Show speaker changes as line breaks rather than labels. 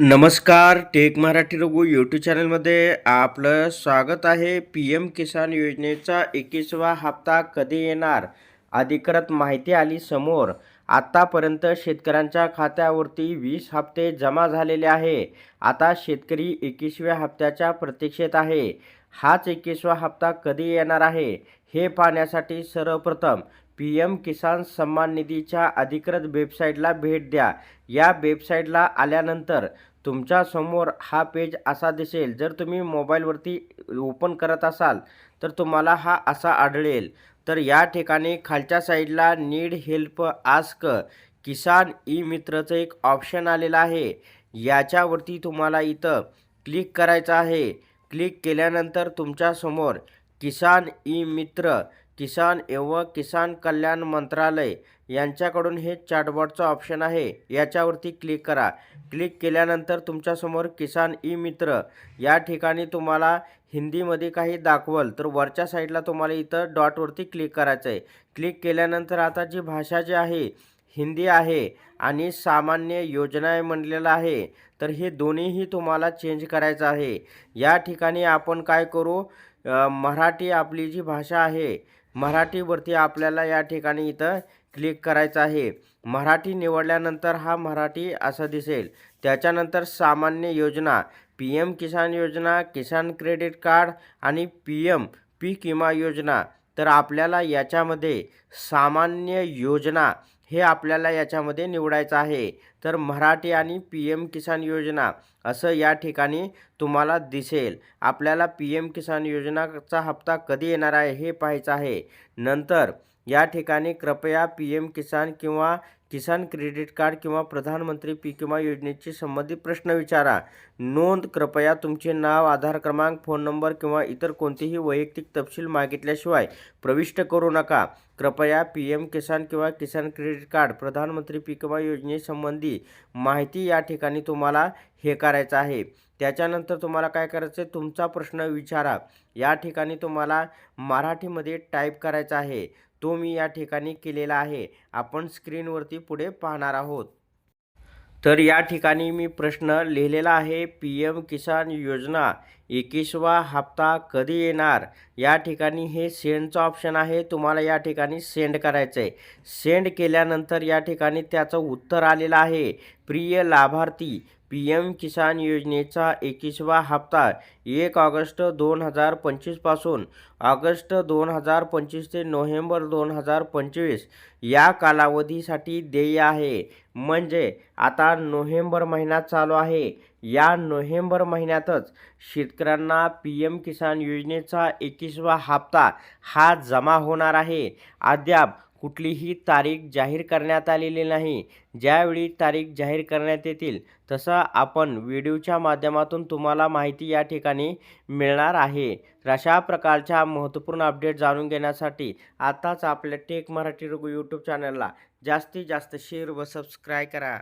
नमस्कार take Marathi Raghu YouTube चॅनलमध्ये आपलं स्वागत आहे. पी एम किसान योजनेचा एकवीसवा हप्ता कधी येणार? अधिकृत माहिती आली समोर. आत्तापर्यंत शेतकऱ्यांच्या खात्यावरती वीस हप्ते जमा झालेले आहे. आता शेतकरी एकवीसव्या हप्त्याच्या प्रतीक्षेत आहे. हाच एकवीसवा हप्ता कधी येणार आहे? हे पाहण्यासाठी सर्वप्रथम पी एम किसान सन्मान निधीच्या अधिकृत वेबसाईटला भेट द्या. या वेबसाईटला आल्यानंतर तुमच्यासमोर हा पेज असा दिसेल. जर तुम्ही मोबाईलवरती ओपन करत असाल तर तुम्हाला हा असा आढळेल. तर या ठिकाणी खालच्या साईडला need help ask Kisan E मित्रचं एक ऑप्शन आलेलं आहे. याच्यावरती तुम्हाला इथं क्लिक करायचं आहे. क्लिक केल्यानंतर तुमच्यासमोर किसान ई मित्र किसान एवं किसान कल्याण मंत्रालय यांच्याकडून हे चॅटबॉटचं ऑप्शन आहे. याच्यावरती क्लिक करा. क्लिक केल्यानंतर तुमच्यासमोर किसान ई मित्र या ठिकाणी तुम्हाला हिंदीमध्ये काही दाखवल तर वरच्या साईडला तुम्हाला इथं डॉटवरती क्लिक करायचं आहे क्लिक केल्यानंतर आता जी भाषा जी आहे हिंदी आहे आणि सामान्य योजना म्हणलेलं आहे तर हे दोन्हीही तुम्हाला चेंज करायचं आहे. या ठिकाणी आपण काय करू? मराठी आपली जी भाषा आहे मराठीवरती आपल्याला या ठिकाणी इथं क्लिक करायचं आहे. मराठी निवडल्यानंतर हा मराठी असं दिसेल. त्याच्यानंतर सामान्य योजना पी एम किसान योजना किसान क्रेडिट कार्ड आणि पी एम पीक विमा योजना. तर आपल्याला याच्यामध्ये सामान्य योजना हे आपल्याला याच्यामध्ये निवडायचं आहे. तर मराठी आणि पी एम किसान योजना असं या ठिकाणी तुम्हाला दिसेल. आपल्याला पी एम किसान योजनाचा हप्ता कधी येणार आहे हे पाहायचं आहे. नंतर या ठिकाणी कृपया पी एम किसान किंवा किसान क्रेडिट कार्ड किंवा प्रधानमंत्री पीक विमा योजनेशी संबंधित प्रश्न विचारा. नोंद कृपया तुमचे नाव आधार क्रमांक फोन नंबर किंवा इतर कोणतेही वैयक्तिक तपशील मागितल्याशिवाय प्रविष्ट करू नका. कृपया पी एम किसान किंवा किसान क्रेडिट कार्ड प्रधानमंत्री पीक विमा योजनेसंबंधी माहिती या ठिकाणी तुम्हाला हे करायचं आहे. त्याच्यानंतर तुम्हाला काय करायचं आहे तुमचा प्रश्न विचारा. या ठिकाणी तुम्हाला मराठीमध्ये टाईप करायचा आहे. तो मी या ठिकाणी केलेला आहे. आपण स्क्रीनवरती पुढे पाहणार आहोत. तर या ठिकाणी मी प्रश्न लिहिलेला आहे पी एम किसान योजना एकवीसवा हप्ता कधी येणार? या ठिकाणी हे सेंडचं ऑप्शन आहे तुम्हाला या ठिकाणी सेंड करायचं आहे सेंड केल्यानंतर या ठिकाणी त्याचं उत्तर आलेलं आहे. प्रिय लाभार्थी पी एम किसान योजनेचा एकवीसवा हप्ता एक ऑगस्ट दोन हजार पंचवीसपासून ऑगस्ट दोन हजार पंचवीस ते नोव्हेंबर दोन हजार पंचवीस या कालावधीसाठी देय आहे. म्हणजे आता नोव्हेंबर महिना चालू आहे. या नोव्हेंबर महिन्यातच शेतकऱ्यांना पी एम किसान योजनेचा एकवीसवा हप्ता हा जमा होणार आहे. अद्याप कुठलीही तारीख जाहीर करण्यात आलेली नाही. ज्यावेळी तारीख जाहीर करण्यात येतील तसं आपण व्हिडिओच्या माध्यमातून तुम्हाला माहिती या ठिकाणी मिळणार आहे. तर अशा प्रकारच्या महत्त्वपूर्ण अपडेट जाणून घेण्यासाठी आताच आपल्या टेक मराठी रघु यूट्यूब चॅनलला जास्तीत जास्त शेअर व सबस्क्राईब करा.